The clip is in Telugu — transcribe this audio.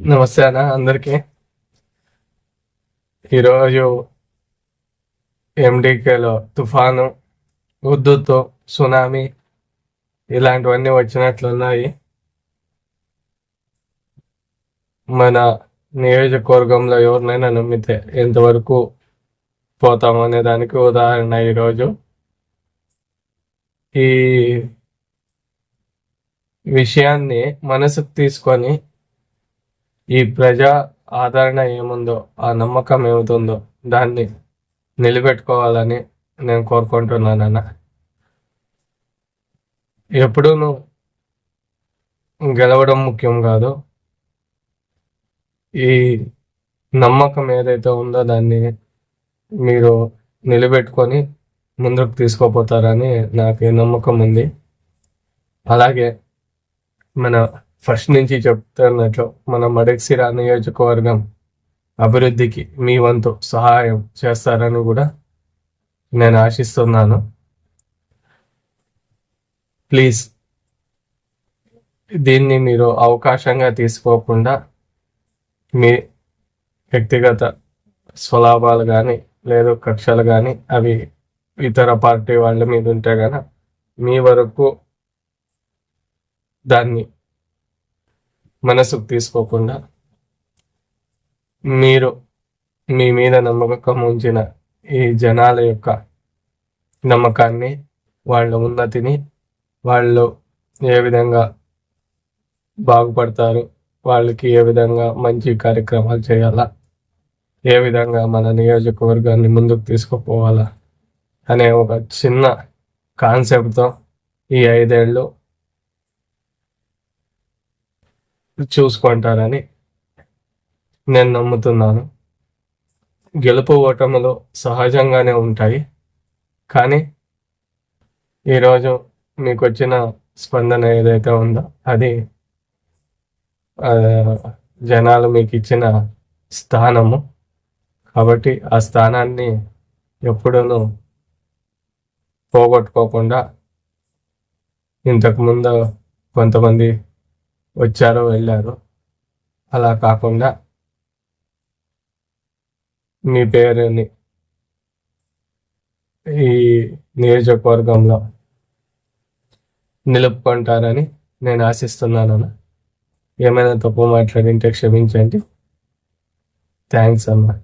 నమస్తే అన్న అందరికీ. ఈరోజు ఎండికేలో తుఫాను ఉద్దుతో సునామీ ఇలాంటివన్నీ వచ్చినట్లున్నాయి. మన నియోజకవర్గంలో ఎవరినైనా నమ్మితే ఎంతవరకు పోతాం అనే దానికి ఉదాహరణ ఈరోజు. ఈ విషయాన్ని మనసుకు తీసుకొని ఈ ప్రజా ఆదరణ ఏముందో ఆ నమ్మకం ఏముందో దాన్ని నిలబెట్టుకోవాలని నేను కోరుకుంటున్నానన్న ఎప్పుడూను గెలవడం ముఖ్యం కాదు. ఈ నమ్మకం ఏదైతే ఉందో దాన్ని మీరు నిలబెట్టుకొని ముందుకు తీసుకోపోతారని నాకు నమ్మకం ఉంది. అలాగే మన ఫస్ట్ నుంచి చెప్తున్నట్లు మన మడక్సిరా నియోజకవర్గం అభివృద్ధికి మీ వంతు సహాయం చేస్తారని కూడా నేను ఆశిస్తున్నాను. ప్లీజ్ దీన్ని మీరు అవకాశంగా తీసుకోకుండా మీ వ్యక్తిగత స్వలాభాలు కానీ లేదు కక్షలు కానీ అవి ఇతర పార్టీ వాళ్ళ మీద ఉంటే కనుక మీ వరకు దాన్ని మనసుకు తీసుకోకుండా మీరు మీ మీద నమ్మకం ఉంచిన ఈ జనాల యొక్క నమ్మకాన్ని వాళ్ళ ఉన్నతిని వాళ్ళు ఏ విధంగా బాగుపడతారు వాళ్ళకి ఏ విధంగా మంచి కార్యక్రమాలు చేయాలా ఏ విధంగా మన నియోజకవర్గాన్ని ముందుకు తీసుకుపోవాలా అనే ఒక చిన్న కాన్సెప్ట్తో ఈ ఐదేళ్ళు చూసుకుంటారని నేను నమ్ముతున్నాను. గెలుపు ఓటములు సహజంగానే ఉంటాయి. కానీ ఈరోజు మీకు వచ్చిన స్పందన ఏదైతే ఉందో అది జనాలు మీకు ఇచ్చిన స్థానము. కాబట్టి ఆ స్థానాన్ని ఎప్పుడూ పోగొట్టుకోకుండా ఇంతకుముందు కొంతమంది వచ్చారు వెళ్ళారు అలా కాకుండా మీ పేరుని ఈ నియోజకవర్గంలో నిలుపుకుంటారని నేను ఆశిస్తున్నాను అన్న. ఏమైనా తప్పు మాట్లాడింటే క్షమించండి థ్యాంక్స్ అమ్మా